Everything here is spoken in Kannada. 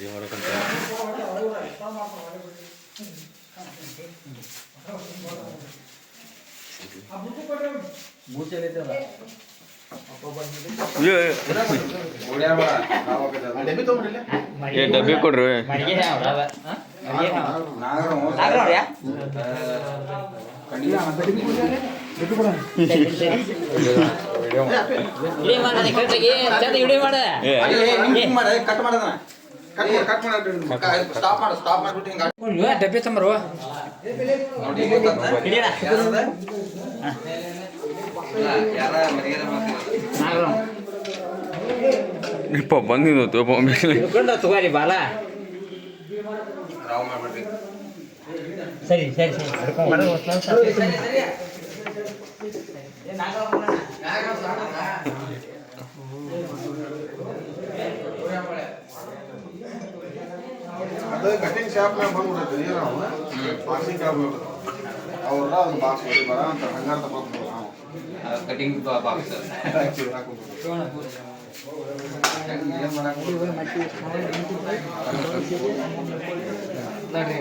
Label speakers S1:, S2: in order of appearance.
S1: ಅಡುಗೆ ಮಾಡಕ್ಕಂತ ಏ, ಡಬ್ಬಿ ಕೊಡ್ರಿ
S2: ವಿಡಿಯೋ ಮಾಡ
S3: ಕಟ್ ಮಾಡಿ ಸ್ಟಾಪ್ ಮಾಡು ಸ್ಟಾಪ್ ಮಾಡ್ಬಿಟ್ಟು ಹಿಂಗ
S2: ಡಬ್ಬಿ ತಂಬರು? ನಾಗರಾವ್
S1: ಇಪ್ಪ ಬಂದಿದ್ದು ತೋಪ ಮೇಲೆ
S2: ತಗೋರಿ ಬಾಲ.
S3: ರಾವ್
S2: ಸರಿ ಸರಿ ಸರಿ.
S4: ಅದು ಕಟಿಂಗ್ ಶಾಪ್ನಾಗ ಬಂದ್ಬಿಡತ್ತೆ ಏನು ನಾವು ಪಾಸಿಂಗ್ ಆಗ್ಬಿಟ್ಟು ಅವ್ರಲ್ಲ ಒಂದು ಬಾಕ್ಸ್ ಹೊಡಿ ಬರ ಅಂತ ಹಂಗಾರ ತಗೊಂಡ್ಬಿಡು ನಾವು
S3: ಕಟಿಂಗ್ ಬಾಕ್ಸ್
S4: ಆಕ್ಚುಲಿ ಹಾಕ್ಬಿಟ್ಟು
S3: ಏನ್ ಮಾಡಕ್
S2: ನೋಡ್ರಿ